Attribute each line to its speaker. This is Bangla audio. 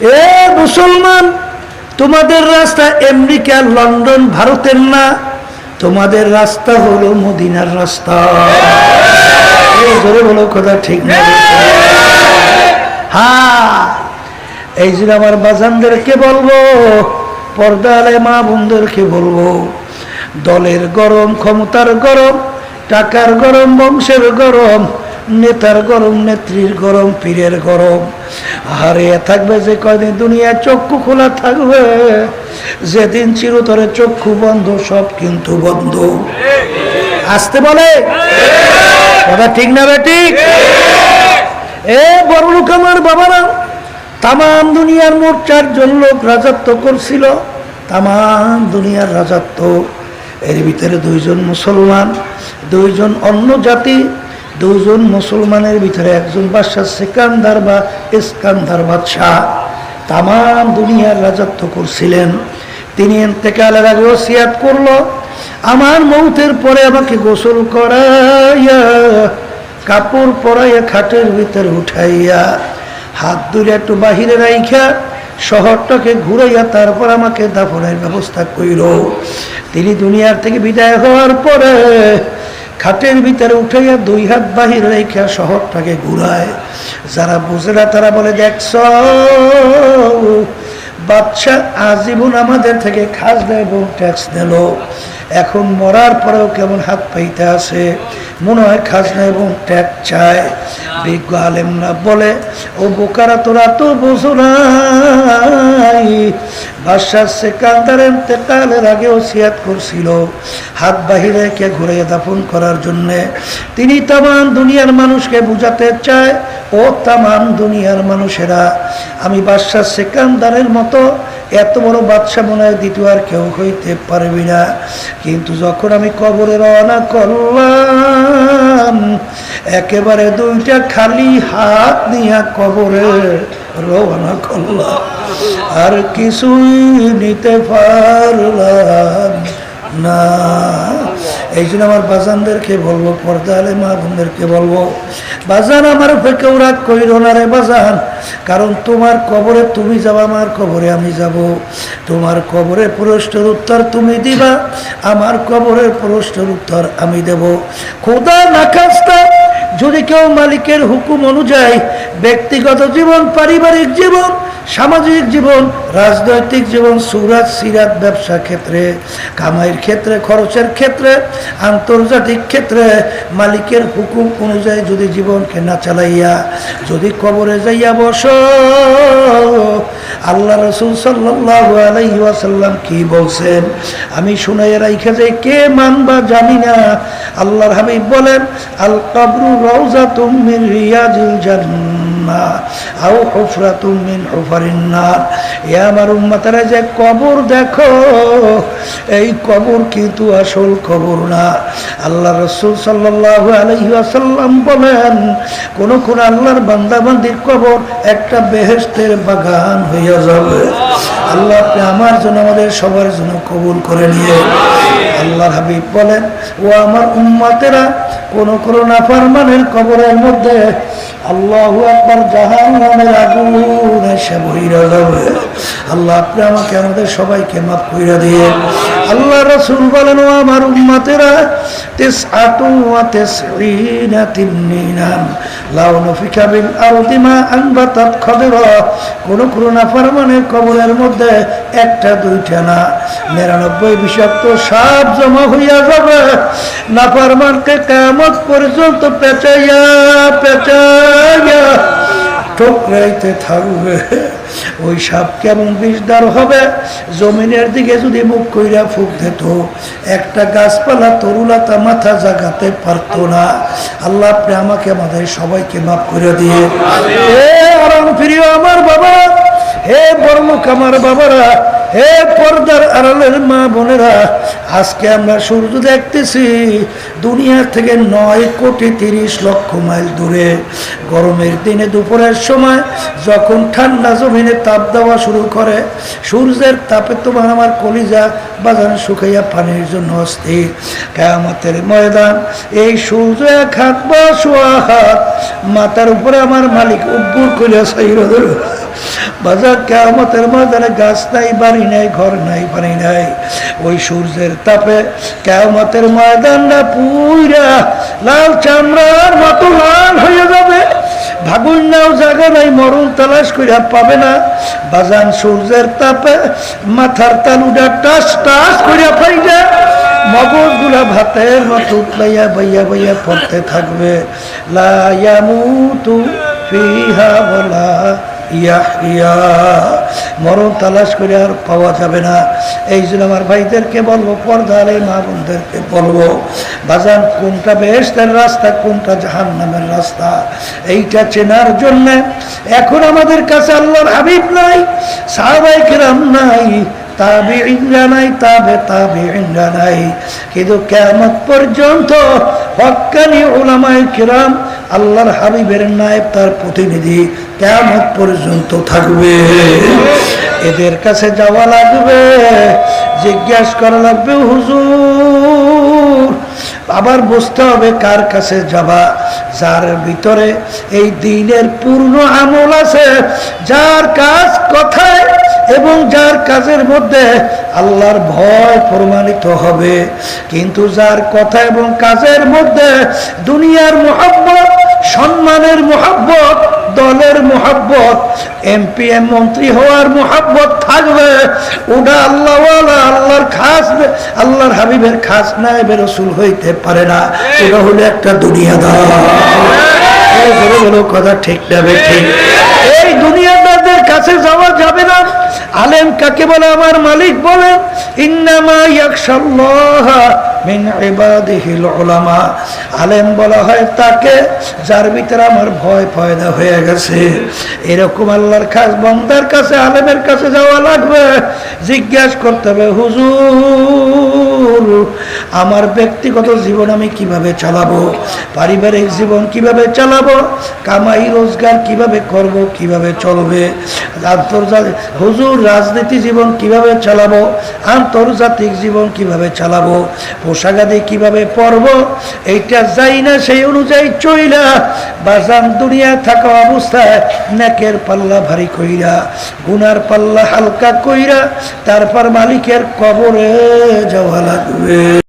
Speaker 1: এ মুসলমান, তোমাদের রাস্তা আমেরিকা লন্ডন ভারতের না? তোমাদের রাস্তা হলো মদিনার রাস্তা। বলো কথা ঠিক না। হ্যাঁ এই জন্য আমার বাজানদেরকে বলব, পর্দালে মা বোনদেরকে বলব, দলের গরম, ক্ষমতার গরম, টাকার গরম, বংশের গরম নেতার গরম, নেত্রীর গরম, পীরের গরম। হারিয়ে থাকবে যে কয়দিন দুনিয়া চক্ষু খোলা থাকবে। যেদিন চিরতরে চক্ষু বন্ধ, সব কিন্তু বন্ধ। আসতে বলে? কথা ঠিক না ঠিক? এ বড় লোক আমার বাবারা তাম দুনিয়ার মোট চারজন লোক রাজত্ব করছিল। তাম দুনিয়ার রাজত্ব। এর ভিতরে দুইজন মুসলমান, দুইজন অন্য জাতি দুইজন মুসলমানের ভিতরে একজন বাদশাহ, সেকান্দার বা ইস্কান্দার বাদশাহ। তাম দুনিয়ার রাজত্ব করছিলেন। তিনি এতেকালের আগে ওসিয়াত করল। আমার মৌতের পরে আমাকে গোসল করাইয়া, কাপড় পরাইয়া, খাটের ভিতরে উঠাইয়া, হাত দূরে একটু বাহিরে রাইখা, শহরটাকে ঘুরাইয়া তারপর আমাকে দাফনের ব্যবস্থা কইল তিনি দুনিয়ার থেকে বিদায় হওয়ার পরে খাটের ভিতরে উঠাইয়া দুই হাত বাহির রেখা শহরটাকে ঘুরায়। যারা বুঝে না, তারা বলে, দেখছ বাচ্চা আজীবন আমাদের থেকে খাস দেয় এবং ট্যাক্স দিল এখন মরার পরেও কেমন হাত পাইতে আছে? মনে হয় খাজনা এবং ট্যাক্স চায়। বিজ্ঞ আলেমরা বলে, ও বোকারা, তোরা তো বোঝো নাই। বাদশাহ তেকালের আগে ওসিয়াত করছিল। হাত বাহিরে কে ঘুরে দাফন করার জন্যে। তিনি তামান দুনিয়ার মানুষকে বুঝাতে চায়, ও তামান দুনিয়ার মানুষেরা। আমি বাদশাহ সেকান্দারের মতো এত বড় বাদশা মনে হয় দ্বিতীয় আর কেউ হইতে পারবি না। কিন্তু যখন আমি কবরে রওনা করলাম, একেবারে দুইটা খালি হাত নিয়ে কবরে রওনা করলাম। আর কিছুই নিতে পারলাম না। এই জন্য আমার বাজানদেরকে বলব, পর্দা আলে মা বোনদেরকে বলব, বাজান, আমার কেউ রাগ করিল না রে বাজান। কারণ তোমার কবরে তুমি যাবা, আমার কবরে আমি যাব। তোমার কবরে প্রশ্নের উত্তর তুমি দিবা, আমার কবরে প্রশ্নের উত্তর আমি দেব। খোদা নাকাস্তা যদি কেউ মালিকের হুকুম অনুযায়ী ব্যক্তিগত জীবন, পারিবারিক জীবন, সামাজিক জীবন, রাজনৈতিক জীবন, সুরাত, সিরাত ব্যবসা ক্ষেত্রে, কামাইয়ের ক্ষেত্রে, খরচের ক্ষেত্রে, আন্তর্জাতিক ক্ষেত্রে মালিকের হুকুম অনুযায়ী যদি জীবনকে না চালাইয়া, যদি কবরে যাইয়া বস, আল্লাহ রসুল সাল্লাহ আলাইহি ওয়াসাল্লাম কি বলছেন? আমি শুনাই রাইখে যে কে মানবা জানি না। আল্লাহর হাবিব বলেন, আল কাবরু রওজা তুমিন রিয়াজিল জান্নাহ, আও হুফরাতুম মিন হুফারিন নার। এ আমার উম্মতারা যে কবর দেখো, এই কবর কিন্তু আসল কবর না। আল্লাহ রসুল সাল্লাল্লাহু আলাইহি ওয়াসাল্লাম বলেন, কোন কোন আল্লাহর বান্দাবান্দির কবর একটা বেহেশতের বাগান হইয়া যাবে। আল্লাহ আপনি আমার জন্য, আমাদের সবার জন্য কবুল করে নিয়ে। আল্লাহর হাবিব বলেন, ও আমার উম্মাতেরা কোন কোন নাফারমানের কবরের মধ্যে আল্লাহ আকবর জাহান নামের আগুন এসে বহিরা যাবে। আল্লাহ আপনি আমাকে, আমাদের সবাইকে মাফ কইরা দিয়ে আল্লাহ রসুল বলেন, ও আমার উম্মাতেরা তেস আটু তেস লাউ নফিকা বিল আরদি মা আনবাতাত খদরা। কোন কোন নাফারমানের কবরের মধ্যে একটা, দুইটা না। নিরানব্বই বিষাক্ত সাপ জমা হইয়া যাবে। নাফারমানকে কামত পর্যন্ত পেঁচাইয়া পেঁচাইয়া ঠোকরাইতে থাকবে। ওই সাপ কেমন বিষদার হবে? জমিনের দিকে যদি মুখ কইরা ফুক দিত একটা গাছপালা তরুলাতা মাথা জাগাতে পারতো না। আল্লাহ আপনি আমাকে আমাদের সবাইকে মাফ করে দিয়ে। আরাম প্রিয় আমার বাবা হে বড়লোক আমার বাবারা হে পর্দার আড়ালের মা বোনেরা আজকে আমরা সূর্য দেখতেছি, দুনিয়া থেকে নয় কোটি তিরিশ লক্ষ মাইল দূরে। গরমের দিনে দুপুরের সময় যখন ঠান্ডা জমিনে তাপ দেওয়া শুরু করে, সূর্যের তাপে তোমার আমার কলিজা বাজান শুকাইয়া পানির জন্য অস্থির। কেয়ামতের ময়দান, এই সূর্য এক হাত বা সোয়া হাত, মাথার উপরে আমার মালিক উব্বুর করিয়া সাইর বাজার কেয়ামতের ময়দানে গাছ নাই, বাড়ি নাই, ঘর নাই, পানি নাই। ওই সূর্যের তাপে কেয়ামতের ময়দানটা পুইরা লাল চামড়ার মতো লাল হয়ে যাবে। ভাগুন নাও নাই, মরণ তালাশ করিয়া পাবে না। বাজান সূর্যের তাপে মাথার তালুটা টাস টাস করিয়া পাইয়া মগজগুলা ভাতের মতো উতলাইয়া বাইয়া বাইয়া পড়তে থাকবে। লায়ামুতু ফিহা বলা ইয়া ইয়া মরণ তালাশ করে আর পাওয়া যাবে না। এই জন্য আমার ভাইদেরকে বলব, পর্দার এই মা বোনদেরকে বলব, বাজান, কোনটা বেহেস্তের রাস্তা, কোনটা জাহান নামের রাস্তা? এইটা চেনার জন্যে এখন আমাদের কাছে আল্লাহর হাবিব নাই সাহবাইকেরাম নাই তাবে ইন্দ্রা নাই, তাবে তাবে ইন্দ্রা নাই। কিন্তু কেমন পর্যন্ত হকানি ওলামায় কিরাম আল্লাহর হাবিবের নায়েব তার প্রতিনিধি কেমন পর্যন্ত থাকবে। এদের কাছে যাওয়া লাগবে, জিজ্ঞাসা করা লাগবে, হুজুর, আবার বুঝতে হবে কার কাছে যাবা। যার ভিতরে এই দিনের পূর্ণ আমল আছে, যার কাজ কথায় এবং যার কাজের মধ্যে আল্লাহর ভয় প্রমাণিত হবে। কিন্তু যার কথা এবং কাজের মধ্যে দুনিয়ার মোহাব্বত, সম্মানের মোহাব্বত, দলের মোহাব্বত, এমপি, এম মন্ত্রী হওয়ার মোহাব্বত থাকবে। ওটা আল্লাহ আল্লাহর খাস আল্লাহর হাবিবের খাস নাইবে রসুল হইতে পারে না। এটা হলো একটা দুনিয়াদার। বড় বড় কথা ঠিক না ঠিক? এই দুনিয়াদারদের কাছে যাওয়া যাবে না। আলেম কাকে বলে? আমার মালিক বলেন ইন্নামা ইয়াকশাল্লাহ আলেম বলা হয় তাকে, যার ভিতরে আমার ভয় পয়দা হয়ে গেছে। এরকম আল্লাহর খাস বন্দার কাছে, আলেমের কাছে যাওয়া লাগবে। জিজ্ঞাসা করতে হবে, হুজুর, আমার ব্যক্তিগত জীবন আমি কীভাবে চালাবো? পারিবারিক জীবন কীভাবে চালাবো? কামাই, রোজগার কীভাবে করব? কীভাবে চলবে? আন্তর্জাতিক, হুজুর, রাজনীতি জীবন কীভাবে চালাবো? আন্তর্জাতিক জীবন কীভাবে চালাবো? পোশাকাদি কীভাবে পরব, এইটা যাই না সেই অনুযায়ী চইলা বাজান দুনিয়া থাকা অবস্থায় নেকের পাল্লা ভারী কইরা, গুনার পাল্লা হালকা কইরা, তারপর মালিকের কবরে যাওয়া লাগবে।